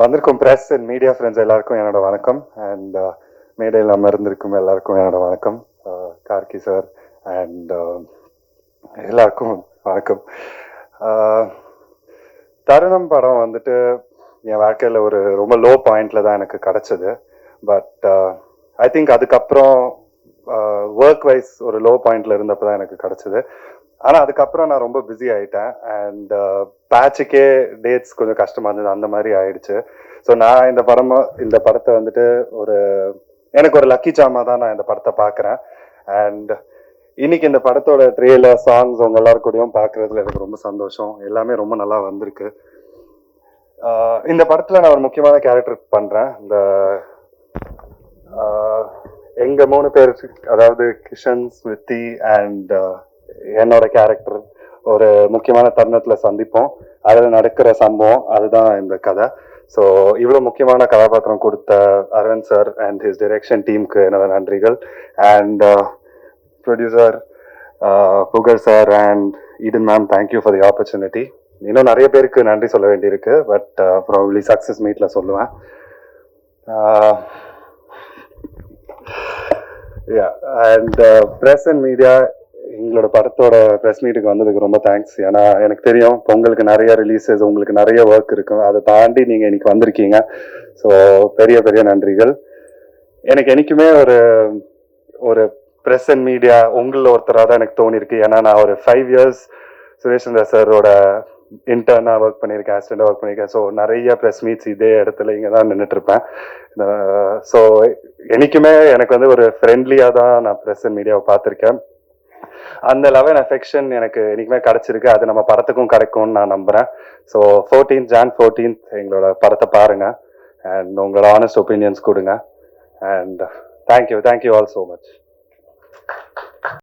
வந்திருக்கும் press and media friends எல்லாருக்கும் என்னோட வணக்கம். அண்ட் uh, மேடையில் அமர்ந்திருக்கும் எல்லாருக்கும் என்னோட வணக்கம். Uh, Gargi sir and uh, எல்லாருக்கும் வணக்கம். தருணம் படம் வந்துட்டு என் வாழ்க்கையில் ஒரு ரொம்ப லோ பாயிண்ட்ல தான் எனக்கு கிடச்சிது. பட் ஐ திங்க் அதுக்கப்புறம் ஒர்க் வைஸ் ஒரு லோ பாயிண்ட்ல இருந்தப்போ தான் எனக்கு கிடைச்சது. ஆனால் அதுக்கப்புறம் நான் ரொம்ப பிஸி ஆயிட்டேன். அண்ட் பேட்சுக்கே டேட்ஸ் கொஞ்சம் கஷ்டமாக இருந்தது. அந்த மாதிரி ஆயிடுச்சு. ஸோ நான் இந்த படம் இந்த படத்தை வந்துட்டு ஒரு எனக்கு ஒரு லக்கி சாமா தான் நான் இந்த படத்தை பார்க்குறேன். அண்ட் இன்னைக்கு இந்த படத்தோட ட்ரெயிலர் சாங்ஸ் உங்க எல்லாருக்கூடையும் பார்க்கறதுல எனக்கு ரொம்ப சந்தோஷம். எல்லாமே ரொம்ப நல்லா வந்திருக்கு. Uh, இந்த படத்துல நான் ஒரு முக்கியமான கேரக்டர் பண்றேன். இந்த எங்கள் எங்க மூணு பேர் அதாவது கிஷன் ஸ்மிருதி அண்ட் என்னோட கேரக்டர் ஒரு முக்கியமான தருணத்துல சந்திப்போம். அதில் நடக்கிற சம்பவம் அதுதான் இந்த கதை. ஸோ இவ்வளோ முக்கியமான கதாபாத்திரம் கொடுத்த Aravind sir and his direction டீமுக்கு என்னோட நன்றிகள். And producer uh, uh, Pugazh sir and Eden ma'am thank you for the opportunity இன்னும் நிறைய பேருக்கு நன்றி சொல்ல வேண்டியிருக்கு. பட் ப்ராபப்ளி சக்ஸஸ் மீட்ல சொல்லுவேன். அண்ட் ப்ரெஸ் அண்ட் மீடியா எங்களோட படத்தோட ப்ரெஸ் மீட்டுக்கு வந்ததுக்கு ரொம்ப தேங்க்ஸ் ஏன்னா எனக்கு தெரியும் பொங்கலுக்கு நிறைய ரிலீஸஸ் உங்களுக்கு நிறைய ஒர்க் இருக்கும் அதை தாண்டி நீங்கள் இன்னைக்கு வந்திருக்கீங்க. ஸோ பெரிய பெரிய நன்றிகள். எனக்கு என்றைக்குமே ஒரு ஒரு ப்ரெஸ் அண்ட் மீடியா உங்களில் ஒருத்தராக தான் எனக்கு தோணிருக்கு. ஏன்னா நான் ஒரு ஃபைவ் இயர்ஸ் சுரேஷ் சந்திரா சாரோட இன்டர்னாக ஒர்க் பண்ணியிருக்கேன் அசிஸ்டண்டாக ஒர்க் பண்ணியிருக்கேன். ஸோ நிறைய ப்ரெஸ் மீட்ஸ் இதே இடத்துல இங்கே தான் நின்றுட்டுருப்பேன் ஸோ என்றைக்குமே எனக்கு வந்து ஒரு ஃப்ரெண்ட்லியாக தான் நான் ப்ரெஸ் அண்ட் மீடியாவை பார்த்துருக்கேன். அந்த லெவல் அஃபெக்ஷன் எனக்கு என்னைக்குமே கிடைச்சிருக்கு. அது நம்ம படத்துக்கும் கிடைக்கும்னு நான் நம்புறேன். ஸோ ஃபோர்டீன்த் ஜான் ஃபோர்டீன்த் எங்களோட படத்தை பாருங்க. அண்ட் உங்களோட ஆனஸ்ட் ஒப்பீனியன்ஸ் கொடுங்க. And thank you thank you all so much